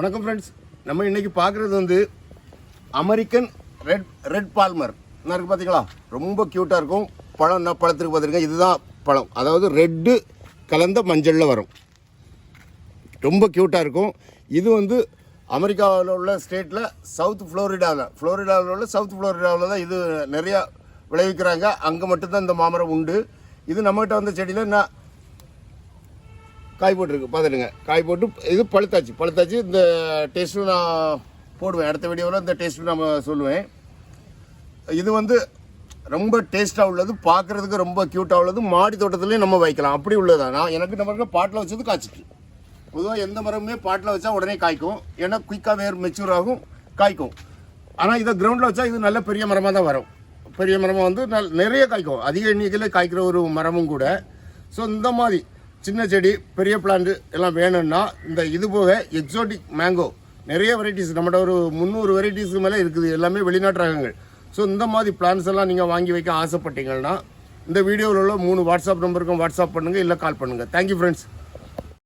வணக்கம் ஃப்ரெண்ட்ஸ் நம்ம இன்னைக்கு பார்க்குறது வந்து அமெரிக்கன் ரெட் ரெட் பால்மர் என்ன இருக்குது பார்த்தீங்களா ரொம்ப க்யூட்டாக இருக்கும். பழம் என்ன பழத்துக்கு பார்த்துருக்கேன் இதுதான் பழம். அதாவது ரெட்டு கலந்த மஞ்சளில் வரும். ரொம்ப க்யூட்டாக இருக்கும். இது வந்து அமெரிக்காவில் உள்ள ஸ்டேட்டில் சவுத் ஃப்ளோரிடாவில் ஃப்ளோரிடாவில் உள்ள சவுத் ஃப்ளோரிடாவில் தான் இது நிறையா விளைவிக்கிறாங்க. அங்கே மட்டும்தான் இந்த மாமரம் உண்டு. இது நம்மகிட்ட வந்த செடியில் என்ன காய் போட்டிருக்கு பார்த்துடுங்க. காய் போட்டு இது பழுத்தாச்சு. பழுத்தாச்சு இந்த டேஸ்ட்டும் நான் போடுவேன். அடுத்த வீடியோவில் இந்த டேஸ்ட்டு நம்ம சொல்லுவேன். இது வந்து ரொம்ப டேஸ்ட்டாக உள்ளது பார்க்குறதுக்கு ரொம்ப க்யூட்டாக உள்ளது. மாடி தோட்டத்துலேயும் நம்ம வைக்கலாம். அப்படி உள்ளதா? நான் எனக்கு நம்ம பாட்டில் வச்சது காய்ச்சிட்டு. பொதுவாக எந்த மரமுமே பாட்டில் வச்சா உடனே காய்க்கும். ஏன்னா குயிக்காக வேர் மெச்சூர் ஆகும் காய்க்கும். ஆனால் இதை கிரவுண்டில் வச்சா இது நல்ல பெரிய மரமாக தான் வரும். பெரிய மரமாக வந்து நல் நிறைய காய்க்கும். அதிக எண்ணிக்கையில் காய்க்கிற ஒரு மரமும் கூட. ஸோ இந்த மாதிரி. சின்ன செடி பெரிய பிளான்ட் எல்லாம் வேணும்னா இந்த இது போக எக்ஸோட்டிக் மேங்கோ நிறைய வெரைட்டிஸ் நம்மகிட்ட ஒரு முந்நூறு வெரைட்டிஸ்க்கு மேலே இருக்குது. எல்லாமே வெளிநாட்டு ரகங்கள். ஸோ இந்த மாதிரி பிளான்ஸ் எல்லாம் நீங்கள் வாங்கி வைக்க ஆசைப்பட்டீங்கன்னா இந்த வீடியோவில் உள்ள மூணு வாட்ஸ்அப் நம்பருக்கும் வாட்ஸ்அப் பண்ணுங்கள் இல்லை கால் பண்ணுங்கள் தேங்க்யூ ஃப்ரெண்ட்ஸ்